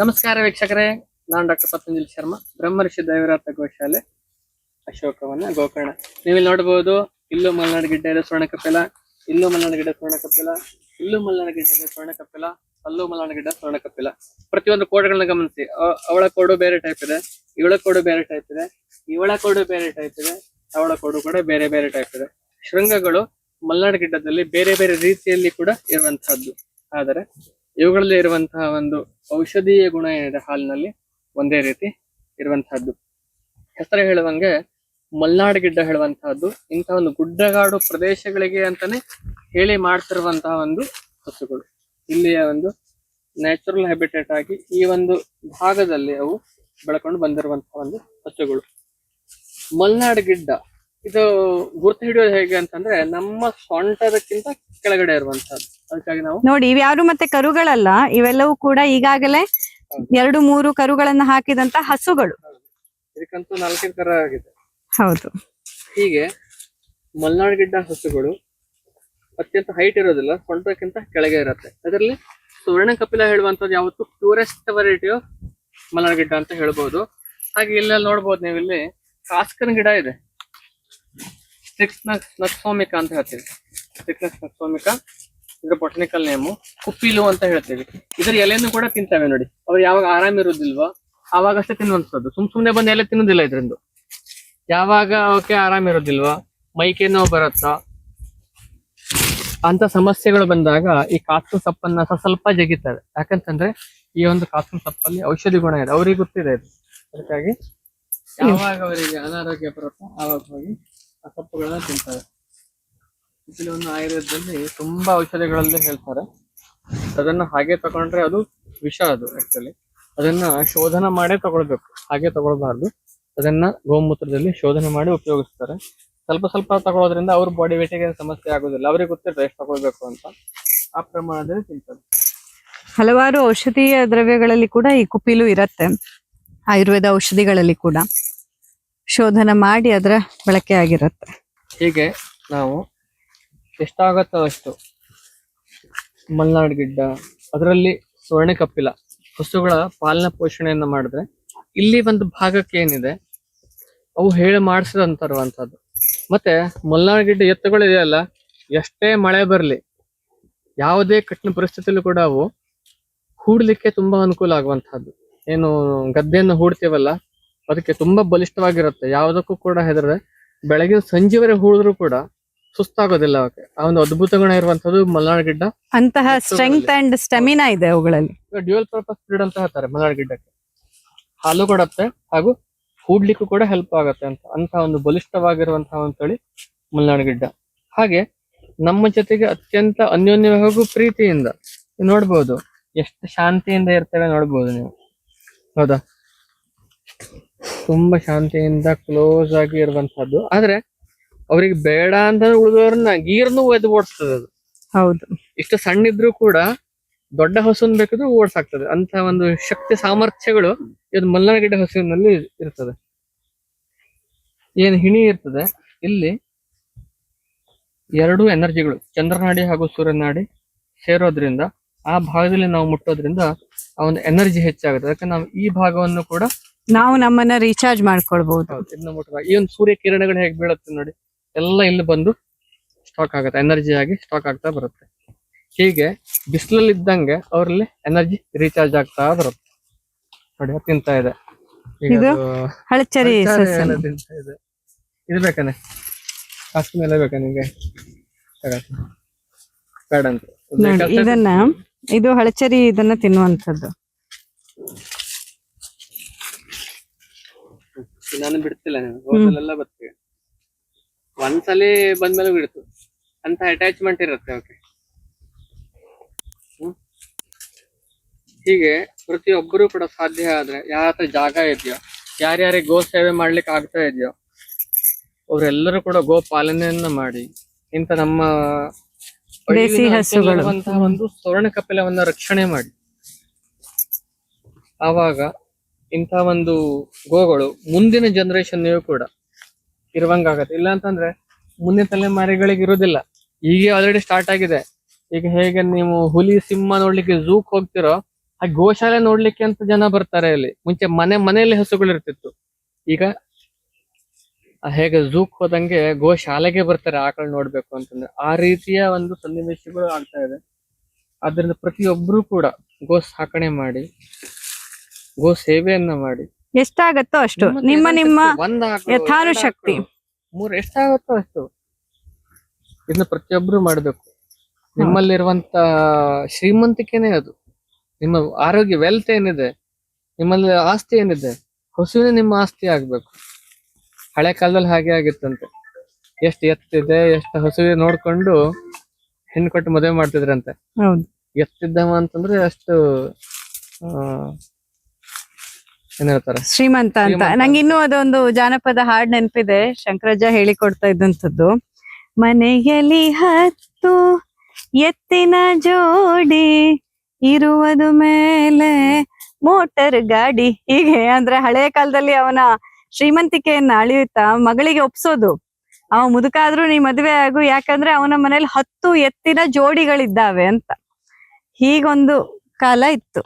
ನಮಸ್ಕಾರ ವೀಕ್ಷಕರೇ, ನಾನು ಡಾಕ್ಟರ್ ಪತಂಜಲಿ ಶರ್ಮಾ ಬ್ರಹ್ಮರ್ಷಿ ದೈವರಾತ ಗೋಶಾಲೆ ಅಶೋಕವನ ಗೋಕರ್ಣ. ನೀವಿಲ್ಲಿ ನೋಡಬಹುದು ಇಲ್ಲೂ ಮಲೆನಾಡು ಗಿಡ್ಡ ಇದೆ ಸ್ವರ್ಣ ಕಪಿಲ ಇಲ್ಲೂ ಮಲೆನಾಡು ಗಿಡ್ಡ ಸ್ವರ್ಣ ಕಪಿಲ ಇಲ್ಲೂ ಮಲೆನಾಡು ಗಿಡ್ಡ ಇದೆ ಸ್ವರ್ಣ ಕಪಿಲ ಅಲ್ಲೂ ಮಲೆನಾಡು ಗಿಡ್ಡ ಸ್ವರ್ಣ ಕಪಿಲ ಪ್ರತಿಯೊಂದು ಕೋಡ್ಗಳನ್ನ ಗಮನಿಸಿ. ಅವಳ ಕೋಡು ಬೇರೆ ಟೈಪ್ ಇದೆ, ಇವಳ ಕೋಡು ಬೇರೆ ಟೈಪ್ ಇದೆ, ಇವಳ ಕೋಡು ಬೇರೆ ಟೈಪ್ ಇದೆ, ಅವಳ ಕೋಡು ಕೂಡ ಬೇರೆ ಬೇರೆ ಟೈಪ್ ಇದೆ. ಶೃಂಗಗಳು ಮಲೆನಾಡು ಗಿಡ್ಡದಲ್ಲಿ ಬೇರೆ ಬೇರೆ ರೀತಿಯಲ್ಲಿ ಕೂಡ ಇರುವಂತಹದ್ದು. ಆದರೆ ಇವುಗಳಲ್ಲಿ ಇರುವಂತಹ ಒಂದು ಔಷಧೀಯ ಗುಣ ಏನಿದೆ ಹಾಲಿನಲ್ಲಿ? ಒಂದೇ ರೀತಿ ಇರುವಂತಹದ್ದು. ಹೆಸರು ಹೇಳುವಂಗೆ ಮಲ್ನಾಡು ಗಿಡ್ಡ ಹೇಳುವಂತಹದ್ದು. ಇಂತಹ ಒಂದು ಗುಡ್ಡಗಾಡು ಪ್ರದೇಶಗಳಿಗೆ ಅಂತಾನೆ ಹೇಳಿ ಮಾಡ್ತಿರುವಂತಹ ಒಂದು ಹಸುಗಳು ಇಲ್ಲಿಯ ಒಂದು ನ್ಯಾಚುರಲ್ ಹ್ಯಾಬಿಟೇಟ್ ಆಗಿ ಈ ಒಂದು ಭಾಗದಲ್ಲಿ ಅವು ಬೆಳ್ಕೊಂಡು ಬಂದಿರುವಂತಹ ಒಂದು ಹಸುಗಳು ಮಲ್ನಾಡು ಗಿಡ್ಡ, ಇದು ಗುರುತು ಹಿಡಿಯೋದು ಹೇಗೆ ಅಂತಂದ್ರೆ ನಮ್ಮ ಸೊಂಟದಕ್ಕಿಂತ ಕೆಳಗಡೆ ಇರುವಂತಹದ್ದು. ಅದಕ್ಕಾಗಿ ನಾವು ನೋಡಿ ಇವ್ಯಾರು ಮತ್ತೆ ಕರುಗಳಲ್ಲ ಇವೆಲ್ಲವೂ ಕೂಡ ಈಗಾಗಲೇ ಎರಡು ಮೂರು ಕರುಗಳನ್ನ ಹಾಕಿದಂತ ಹಸುಗಳು. ಇದಕ್ಕಂತೂ ನಾಲ್ಕೈದು ಕರ ಆಗಿದೆ. ಹೌದು. ಹೀಗೆ ಮಲ್ನಾಡ್ ಗಿಡ್ಡ ಹಸುಗಳು ಅತ್ಯಂತ ಹೈಟ್ ಇರೋದಿಲ್ಲ ಸೊಂಟಕ್ಕಿಂತ ಕೆಳಗೆ ಇರುತ್ತೆ. ಅದರಲ್ಲಿ ಸುವರ್ಣ ಕಪಿಲ ಹೇಳುವಂತದ್ದು ಯಾವತ್ತು purest variety of Malnad Gidda ಅಂತ ಹೇಳ್ಬಹುದು ಹಾಗೆ ಇಲ್ಲಿ ನೋಡ್ಬೋದು ನೀವು ಇಲ್ಲಿ ಕಾಸ್ಕನ್ ಗಿಡ ಇದೆ. ಸ್ಟ್ರಿಕ್ಸ್ನಸ್ ನಕ್ಸೋಮಿಕ ಅಂತ ಹೇಳ್ತೀವಿ. ಸ್ಟ್ರಿಕ್ನಸ್ ನಕ್ಸೋಮಿಕ. ಇದ್ರ ಬೊಟನಿಕಲ್ ನೇಮು ಕುಪ್ಪಿಲು ಅಂತ ಹೇಳ್ತೇವೆ. ಇದರ ಎಲೆಯನ್ನು ಕೂಡ ತಿಂತವೆ ನೋಡಿ. ಅವ್ರು ಯಾವಾಗ ಆರಾಮ್ ಇರೋದಿಲ್ವಾ, ಆವಾಗಷ್ಟೇ ತಿನ್ನುವಂಥದ್ದು. ಸುಮ್ ಸುಮ್ನೆ ಬಂದು ಎಲೆ ತಿನ್ನೋದಿಲ್ಲ ಇದ್ರಿಂದ. ಯಾವಾಗ ಅವಕ್ಕೆ ಆರಾಮ್ ಇರೋದಿಲ್ವಾ, ಮೈಕೆ ನೋವು ಬರುತ್ತಾ? ಅಂತ ಸಮಸ್ಯೆಗಳು ಬಂದಾಗ ಈ ಕಾಸ್ತು ಸಪ್ಪನ್ನ ಸ್ವಲ್ಪ ಜಗಿತಾರೆ ಯಾಕಂತಂದ್ರೆ ಈ ಒಂದು ಕಾಸ್ತು ಸಪ್ಪಲ್ಲಿ ಔಷಧಿ ಗುಣ ಇದೆ. ಅವ್ರಿಗೆ ಗೊತ್ತಿದೆ ಇದು. ಅದಕ್ಕಾಗಿ ಯಾವಾಗ ಅವರಿಗೆ ಅನಾರೋಗ್ಯ ಬರುತ್ತೋ, ಆವಾಗ ಹೋಗಿ ಆ ಸೊಪ್ಪುಗಳನ್ನ ತಿಂತಾರೆ. ಒಂದು ಆಯುರ್ವೇದದಲ್ಲಿ ತುಂಬಾ ಔಷಧಿಗಳಲ್ಲಿ ಹೇಳ್ತಾರೆ. ಅದನ್ನ ಹಾಗೆ ತಗೊಂಡ್ರೆ ಅದು ವಿಷ ಅದು ಆಕ್ಚುಲಿ ಅದನ್ನ ಶೋಧನ ಮಾಡೇ ತಗೊಳ್ಬೇಕು. ಹಾಗೆ ತಗೊಳ್ಬಾರ್ದು. ಅದನ್ನ ಗೋಮೂತ್ರದಲ್ಲಿ ಶೋಧನೆ ಮಾಡಿ ಉಪಯೋಗಿಸ್ತಾರೆ. ಸ್ವಲ್ಪ ಸ್ವಲ್ಪ ತಗೊಳ್ಳೋದ್ರಿಂದ ಅವ್ರ ಬಾಡಿ ವೇಟಿಗೆ ಸಮಸ್ಯೆ ಆಗೋದಿಲ್ಲ. ಅವ್ರಿಗೆ ಗೊತ್ತಿರ್ತದೆ ಎಷ್ಟು ತಗೊಳ್ಬೇಕು ಅಂತ ಆ ಪ್ರಮಾಣದಲ್ಲಿ ತಿಂತಾರೆ. ಹಲವಾರು ಔಷಧೀಯ ದ್ರವ್ಯಗಳಲ್ಲಿ ಕೂಡ ಈ ಕುಪಿಲು ಇರತ್ತೆ. ಆಯುರ್ವೇದ ಔಷಧಿಗಳಲ್ಲಿ ಕೂಡ. ಶೋಧನ ಮಾಡಿ ಅದರ ಬಳಕೆ ಆಗಿರುತ್ತೆ. ಹೀಗೆ ನಾವು ಎಷ್ಟಾಗತ್ತೋ ಅಷ್ಟು. ಮಲ್ನಾಡ್ ಗಿಡ್ಡ ಅದರಲ್ಲಿ ಸ್ವರ್ಣ ಕಪ್ಪಿಲ ಹಸುಗಳ ಪಾಲನ ಪೋಷಣೆಯನ್ನ ಮಾಡಿದ್ರೆ ಇಲ್ಲಿ ಒಂದು ಭಾಗಕ್ಕೆ ಏನಿದೆ? ಅವು ಹೇಳಿ ಮಾಡಿಸಿದಂತರುವಂತದ್ದು ಮತ್ತೆ ಮಲ್ನಾಡ್ ಗಿಡ್ಡ ಎತ್ತುಗಳಿದೆಯಲ್ಲ ಎಷ್ಟೇ ಮಳೆ ಬರಲಿ, ಯಾವುದೇ ಕಠಿಣ ಪರಿಸ್ಥಿತಿಯಲ್ಲೂ ಕೂಡ ಅವು ಹೂಡ್ಲಿಕ್ಕೆ ತುಂಬಾ ಅನುಕೂಲ ಆಗುವಂತಹದ್ದು ಏನು ಗದ್ದೆಯನ್ನು ಹೂಡ್ತೀವಲ್ಲ, ಅದಕ್ಕೆ ತುಂಬಾ ಬಲಿಷ್ಠವಾಗಿರುತ್ತೆ. ಯಾವುದಕ್ಕೂ ಕೂಡ ಹೆದರದೆ ಬೆಳಗಿನ ಸಂಜೆವರೆ ಹೂಡಿದ್ರು ಕೂಡ ಸುಸ್ತಾಗೋದಿಲ್ಲ ಅವಕ್ಕೆ. ಆ ಒಂದು ಅದ್ಭುತ ಗುಣ ಇರುವಂತದ್ದು ಮಲ್ನಾಡ್ ಗಿಡ್ಡ. ಅಂತಹ ಸ್ಟ್ರೆಂಗ್ತ್ ಅಂಡ್ ಸ್ಟೆಮಿನಾ ಇದೆ ಅವುಗಳಲ್ಲಿ. ಡ್ಯೂಯಲ್ ಪರ್ಪಸ್ ಬ್ರೀಡ್ ಅಂತ ಹೇಳ್ತಾರೆ ಮಲ್ನಾಡ್ ಗಿಡ್ಡಕ್ಕೆ. ಹಾಲು ಕೊಡತ್ತೆ ಹಾಗೂ ಹೂಡ್ಲಿಕ್ಕೂ ಕೂಡ ಹೆಲ್ಪ್ ಆಗತ್ತೆ ಅಂತ ಅಂತ ಒಂದು ಬಲಿಷ್ಠವಾಗಿರುವಂತಹ ಒಂದು ತಳಿ ಮಲ್ನಾಡ್ ಗಿಡ್ಡ. ಹಾಗೆ ನಮ್ಮ ಜೊತೆಗೆ ಅತ್ಯಂತ ಅನ್ಯೋನ್ಯ ಹಾಗೂ ಪ್ರೀತಿಯಿಂದ ನೋಡ್ಬೋದು. ಎಷ್ಟು ಶಾಂತಿಯಿಂದ ಇರ್ತೇವೆ ನೋಡ್ಬೋದು ನೀವು. ಹೌದಾ? ತುಂಬಾ ಶಾಂತಿಯಿಂದ ಕ್ಲೋಸ್ ಆಗಿ ಇರುವಂತಹದ್ದು ಆದ್ರೆ ಅವ್ರಿಗೆ ಬೇಡ ಅಂತ ಉಳಿದವ್ರನ್ನ ಗೀರ್ನು ಒದ್ದು ಓಡಿಸ್ತದೆ ಅದು. ಹೌದು. ಇಷ್ಟು ಸಣ್ಣ ಇದ್ರೂ ಕೂಡ ದೊಡ್ಡ ಹಸುನ್ ಬೇಕಿದ್ರು ಓಡಿಸಾಕ್ತದೆ. ಅಂತ ಒಂದು ಶಕ್ತಿ ಸಾಮರ್ಥ್ಯಗಳು ಇದು ಮಲ್ನಾಡ್ ಹಸುವಿನಲ್ಲಿ ಇರ್ತದೆ. ಏನ್ ಹಿಣಿ ಇರ್ತದೆ ಇಲ್ಲಿ ಎರಡು ಎನರ್ಜಿಗಳು ಚಂದ್ರನಾಡಿ ಹಾಗೂ ಸೂರ್ಯನಾಡಿ ಸೇರೋದ್ರಿಂದ ಆ ಭಾಗದಲ್ಲಿ ನಾವು ಮುಟ್ಟೋದ್ರಿಂದ ಆ ಒಂದು ಎನರ್ಜಿ ಹೆಚ್ಚಾಗುತ್ತೆ. ಅದಕ್ಕೆ ನಾವು ಈ ಭಾಗವನ್ನು ಕೂಡ ನಾವು ನಮ್ಮನ್ನ ರೀಚಾರ್ಜ್ ಮಾಡ್ಕೊಳ್ಬಹುದು ಈ ಒಂದು ಸೂರ್ಯ ಕಿರಣಗಳು ಹೇಗೆ ಬೀಳುತ್ತೆ ನೋಡಿ. ಎಲ್ಲ ಇಲ್ಲಿ ಬಂದು ಸ್ಟಾಕ್ ಆಗುತ್ತೆ ಎನರ್ಜಿ ಆಗಿ ಸ್ಟಾಕ್ ಆಗ್ತಾ ಬರುತ್ತೆ. ಹೀಗೆ ಬಿಸಿಲಲ್ಲಿ ಇದ್ದಂಗೆ ಅವರಲ್ಲಿ ಎನರ್ಜಿ ರೀಚಾರ್ಜ್ ಆಗ್ತಾ ಬರುತ್ತೆ. ನೋಡಿ ತಿಂತಾ ಇದೆ. ಇದು ಹಳಚರಿ ಎಲ್ಲ ಬೇಕಾನೆ? ಅಷ್ಟು ಮೇಲೆ ಬೇಕಾ ನಿಮಗೆ? ಅಂತ. ಇದನ್ನ ಇದು ಹಳಚರಿ ಇದನ್ನ ತಿನ್ನುವಂತದ್ದು ನಾನು ಬಿಡ್ತಿಲ್ಲ ನಾನು ಹೋಟೆಲೆಲ್ಲ ಬರ್ತೀವಿ. ಒಂದ್ಸಲಿ ಬಂದ್ಮೇಲೆ ಬಿಡ್ತು. ಅಂತ ಅಟ್ಯಾಚ್ಮೆಂಟ್ ಇರುತ್ತೆ ಅವಕ್ಕೆ ಹೀಗೆ ಪ್ರತಿಯೊಬ್ಬರು ಕೂಡ ಸಾಧ್ಯ ಆದ್ರೆ ಯಾರ ಹತ್ರ ಜಾಗ ಇದೆಯೋ ಯಾರ್ಯಾರಿಗೆ ಗೋ ಸೇವೆ ಮಾಡ್ಲಿಕ್ಕೆ ಆಗ್ತಾ ಇದೆಯೋ ಅವರೆಲ್ಲರೂ ಕೂಡ ಗೋ ಪಾಲನೆಯನ್ನ ಮಾಡಿ ಇಂಥ ನಮ್ಮ. ಒಂದು ಸ್ವರ್ಣ ಕಪಿಲವನ್ನ ರಕ್ಷಣೆ ಮಾಡಿ. ಆವಾಗ ಇಂಥ ಒಂದು ಗೋಗಳು ಮುಂದಿನ ಜನರೇಷನ್ ಕೂಡ ಇರುವಂಗಾಗತ್ತೆ. ಇಲ್ಲ ಅಂತಂದ್ರೆ ಮುಂದಿನ ತಲೆಮಾರಿಗಳಿಗೆ ಇರೋದಿಲ್ಲ ಈಗ ಆಲ್ರೆಡಿ ಸ್ಟಾರ್ಟ್ ಆಗಿದೆ. ಈಗ ಹೇಗೆ ನೀವು ಹುಲಿ, ಸಿಂಹ ನೋಡ್ಲಿಕ್ಕೆ ಝೂಕ್ ಹೋಗ್ತಿರೋ ಆ ಗೋಶಾಲೆ ನೋಡ್ಲಿಕ್ಕೆ ಅಂತ ಜನ ಬರ್ತಾರೆ ಇಲ್ಲಿ. ಮುಂಚೆ ಮನೆ, ಮನೆಯಲ್ಲಿ ಹಸುಗಳು ಇರ್ತಿತ್ತು. ಈಗ ಹೇಗೆ ಝೂಕ್ ಹೋದಂಗೆ ಗೋಶಾಲೆಗೆ ಬರ್ತಾರೆ ಆಕಳು ನೋಡ್ಬೇಕು ಅಂತಂದ್ರೆ. ಆ ರೀತಿಯ ಒಂದು ಸನ್ನಿವೇಶಗಳು ಆಗ್ತಾ ಇದೆ. ಆದ್ರಿಂದ ಪ್ರತಿಯೊಬ್ರು ಕೂಡ ಗೋ ಸಾಕಣೆ ಮಾಡಿ, ಗೋ ಸೇವೆಯನ್ನ ಮಾಡಿ ಎಷ್ಟಾಗತ್ತೋ ಅಷ್ಟು. ನಿಮ್ಮ ನಿಮ್ಮ ಯಥಾನುಶಕ್ತಿ. ಮೂರ್ ಎಷ್ಟಾಗುತ್ತೋ ಅಷ್ಟು. ಇದನ್ನ ಪ್ರತಿಯೊಬ್ರು ಮಾಡ್ಬೇಕು. ನಿಮ್ಮಲ್ಲಿರುವಂತ ಶ್ರೀಮಂತಿಕೆನೇ ಅದು. ನಿಮ್ಮ ಆರೋಗ್ಯ ವೆಲ್ತ್ ಏನಿದೆ ನಿಮ್ಮಲ್ಲಿ ಆಸ್ತಿ ಏನಿದೆ ಹಸುವಿನ ನಿಮ್ಮ ಆಸ್ತಿ ಆಗ್ಬೇಕು. ಹಳೆ ಕಾಲದಲ್ಲಿ ಹಾಗೆ ಆಗಿತ್ತಂತೆ. ಎಷ್ಟು ಎತ್ತಿದೆ ಎಷ್ಟು ಹಸುವೆ ನೋಡ್ಕೊಂಡು ಹೆಣ್ಣು ಕೊಟ್ಟು ಮದುವೆ ಮಾಡ್ತಿದ್ರಂತೆ. ಹೌದು. ಎತ್ತಿದ್ದವ ಅಂತಂದ್ರೆ ಅಷ್ಟು ಆ, ಏನ್ ಹೇಳ್ತಾರೆ? ಶ್ರೀಮಂತ ಅಂತ. ನಂಗೆ ಇನ್ನೂ ಅದೊಂದು ಜಾನಪದ ಹಾಡ್ ನೆನಪಿದೆ. ಶಂಕರಜ್ಜ ಹೇಳಿಕೊಡ್ತಾ ಇದ್ದಂಥದ್ದು. ಮನೆಯಲ್ಲಿ ಹತ್ತು ಎತ್ತಿನ ಜೋಡಿ ಇರುವುದು ಮೇಲೆ ಮೋಟರ್ ಗಾಡಿ. ಹೀಗೆ ಅಂದ್ರೆ ಹಳೆ ಕಾಲದಲ್ಲಿ ಅವನ ಶ್ರೀಮಂತಿಕೆಯನ್ನ ಅಳಿಯುತ್ತಾ ಮಗಳಿಗೆ ಒಪ್ಸೋದು. ಅವ ಮುದುಕಾದ್ರೂ ನೀ ಮದುವೆ ಆಗು ಯಾಕಂದ್ರೆ ಅವನ ಮನೇಲಿ ಹತ್ತು ಎತ್ತಿನ ಜೋಡಿಗಳಿದ್ದಾವೆ ಅಂತ. ಹೀಗೊಂದು ಕಾಲ ಇತ್ತು.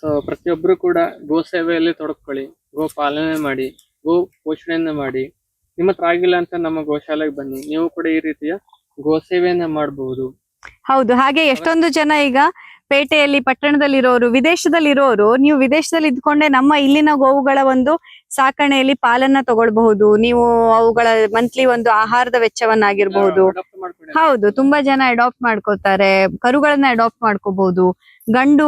ಸೊ ಪ್ರತಿಯೊಬ್ಬರು ಕೂಡ ಗೋ ಸೇವೆಯಲ್ಲಿ ತೊಡಕೊಳ್ಳಿ, ಗೋ ಪಾಲನೆ ಮಾಡಿ, ಗೋ ಪೋಷಣೆಯನ್ನು ಮಾಡಿ. ನಿಮ್ಮ ಹತ್ರ ಆಗಿಲ್ಲ ಅಂತ ನಮ್ಮ ಗೋಶಾಲೆಗೆ ಬನ್ನಿ. ನೀವು ಕೂಡ ಈ ರೀತಿಯ ಗೋ ಸೇವೆಯನ್ನ ಮಾಡಬಹುದು ಹೌದು, ಹಾಗೆ ಎಷ್ಟೊಂದು ಜನ ಈಗ ಪೇಟೆಯಲ್ಲಿ ಪಟ್ಟಣದಲ್ಲಿರೋರು ವಿದೇಶದಲ್ಲಿರೋರು ನೀವು ವಿದೇಶದಲ್ಲಿ ಇದ್ಕೊಂಡೆ ನಮ್ಮ ಇಲ್ಲಿನ ಗೋವುಗಳ ಒಂದು ಸಾಕಣೆಯಲ್ಲಿ ಪಾಲನ್ನ ತಗೊಳ್ಬಹುದು. ನೀವು ಅವುಗಳ ಮಂತ್ಲಿ ಒಂದು ಆಹಾರದ ವೆಚ್ಚವನ್ನಾಗಿರ್ಬಹುದು. ಹೌದು ತುಂಬಾ ಜನ ಅಡಾಪ್ಟ್ ಮಾಡ್ಕೋತಾರೆ ಕರುಗಳನ್ನ ಅಡಾಪ್ಟ್ ಮಾಡ್ಕೋಬಹುದು ಗಂಡು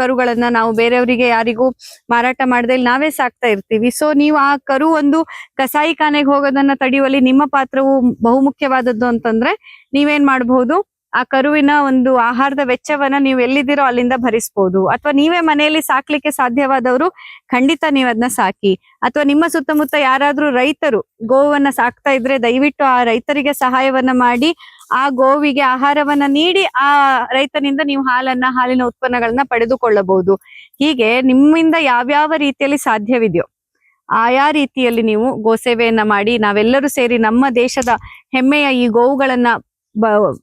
ಕರುಗಳನ್ನ ನಾವು ಬೇರೆಯವರಿಗೆ ಯಾರಿಗೂ ಮಾರಾಟ ಮಾಡದೆ ನಾವೇ ಸಾಕ್ತಾ ಇರ್ತೀವಿ. ಸೊ ನೀವು ಆ ಕರು ಒಂದು ಕಸಾಯಿಖಾನೆಗೆ ಹೋಗೋದನ್ನ ತಡೆಯುವಲ್ಲಿ ನಿಮ್ಮ ಪಾತ್ರವು ಬಹುಮುಖ್ಯವಾದದ್ದು ಅಂತಂದ್ರೆ ನೀವೇನ್ ಮಾಡಬಹುದು? ಆ ಕರುವಿನ ಒಂದು ಆಹಾರದ ವೆಚ್ಚವನ್ನ ನೀವು ಎಲ್ಲಿದ್ದೀರೋ ಅಲ್ಲಿಂದ ಭರಿಸಬಹುದು ಅಥವಾ ನೀವೇ ಮನೆಯಲ್ಲಿ ಸಾಕ್ಲಿಕ್ಕೆ ಸಾಧ್ಯವಾದವರು ಖಂಡಿತ ನೀವು ಅದನ್ನ ಸಾಕಿ. ಅಥವಾ ನಿಮ್ಮ ಸುತ್ತಮುತ್ತ ಯಾರಾದ್ರೂ ರೈತರು ಗೋವನ್ನ ಸಾಕ್ತಾ ಇದ್ರೆ ದಯವಿಟ್ಟು ಆ ರೈತರಿಗೆ ಸಹಾಯವನ್ನ ಮಾಡಿ, ಆ ಗೋವಿಗೆ ಆಹಾರವನ್ನ ನೀಡಿ, ಆ ರೈತನಿಂದ ನೀವು ಹಾಲನ್ನ, ಹಾಲಿನ ಉತ್ಪನ್ನಗಳನ್ನ ಪಡೆದುಕೊಳ್ಳಬಹುದು. ಹೀಗೆ ನಿಮ್ಮಿಂದ ಯಾವ್ಯಾವ ರೀತಿಯಲ್ಲಿ ಸಾಧ್ಯವಿದೆಯೋ, ಆಯಾ ರೀತಿಯಲ್ಲಿ ನೀವು ಗೋಸೇವೆಯನ್ನ ಮಾಡಿ, ನಾವೆಲ್ಲರೂ ಸೇರಿ ನಮ್ಮ ದೇಶದ ಹೆಮ್ಮೆಯ ಈ ಗೋವುಗಳನ್ನ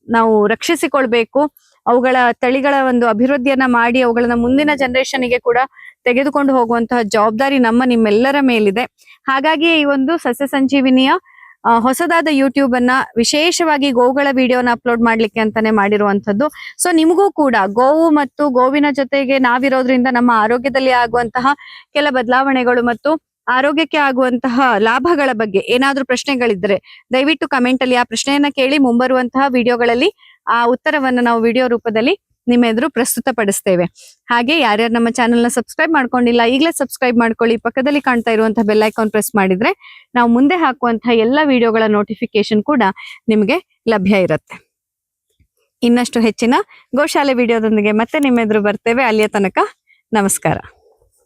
ನಾವು ರಕ್ಷಿಸಿಕೊಳ್ಬೇಕು. ಅವುಗಳ ತಳಿಗಳ ಒಂದು ಅಭಿವೃದ್ಧಿಯನ್ನ ಮಾಡಿ ಅವುಗಳನ್ನ ಮುಂದಿನ ಜನರೇಷನ್ಗೆ ಕೂಡ ತೆಗೆದುಕೊಂಡು ಹೋಗುವಂತಹ ಜವಾಬ್ದಾರಿ ನಮ್ಮ ನಿಮ್ಮೆಲ್ಲರ ಮೇಲಿದೆ. ಹಾಗಾಗಿ ಈ ಒಂದು ಸಸ್ಯ ಸಂಜೀವಿನಿಯ ಹೊಸದಾದ ಯೂಟ್ಯೂಬ್ ಅನ್ನ ವಿಶೇಷವಾಗಿ ಗೋವುಗಳ ವಿಡಿಯೋನ ಅಪ್ಲೋಡ್ ಮಾಡ್ಲಿಕ್ಕೆ ಅಂತಾನೆ ಮಾಡಿರುವಂತದ್ದು ಸೊ, ನಿಮಗೂ ಕೂಡ ಗೋವು ಮತ್ತು ಗೋವಿನ ಜೊತೆಗೆ ನಾವಿರೋದ್ರಿಂದ ನಮ್ಮ ಆರೋಗ್ಯದಲ್ಲಿ ಆಗುವಂತಹ ಕೆಲ ಬದಲಾವಣೆಗಳು ಮತ್ತು ಆರೋಗ್ಯಕ್ಕೆ ಆಗುವಂತಹ ಲಾಭಗಳ ಬಗ್ಗೆ ಏನಾದ್ರೂ ಪ್ರಶ್ನೆಗಳಿದ್ರೆ ದಯವಿಟ್ಟು ಕಮೆಂಟ್ ಅಲ್ಲಿ ಆ ಪ್ರಶ್ನೆಯನ್ನ ಕೇಳಿ ಮುಂಬರುವಂತಹ ವಿಡಿಯೋಗಳಲ್ಲಿ ಆ ಉತ್ತರವನ್ನು ನಾವು ವಿಡಿಯೋ ರೂಪದಲ್ಲಿ ನಿಮ್ಮ ಎದುರು ಪ್ರಸ್ತುತ ಪಡಿಸ್ತೇವೆ ಹಾಗೆ ಯಾರ್ಯಾರು ನಮ್ಮ ಚಾನೆಲ್ನ ಸಬ್ಸ್ಕ್ರೈಬ್ ಮಾಡ್ಕೊಂಡಿಲ್ಲ, ಈಗಲೇ ಸಬ್ಸ್ಕ್ರೈಬ್ ಮಾಡ್ಕೊಳ್ಳಿ, ಪಕ್ಕದಲ್ಲಿ ಕಾಣ್ತಾ ಇರುವಂತಹ ಬೆಲ್ ಐಕಾನ್ ಪ್ರೆಸ್ ಮಾಡಿದ್ರೆ ನಾವು ಮುಂದೆ ಹಾಕುವಂತಹ ಎಲ್ಲ ವಿಡಿಯೋಗಳ ನೋಟಿಫಿಕೇಶನ್ ಕೂಡ ನಿಮಗೆ ಲಭ್ಯ ಇರುತ್ತೆ. ಇನ್ನಷ್ಟು ಹೆಚ್ಚಿನ ಗೋಶಾಲೆ ವಿಡಿಯೋದೊಂದಿಗೆ ಮತ್ತೆ ನಿಮ್ಮ ಎದುರು ಬರ್ತೇವೆ. ಅಲ್ಲಿಯ ತನಕ ನಮಸ್ಕಾರ.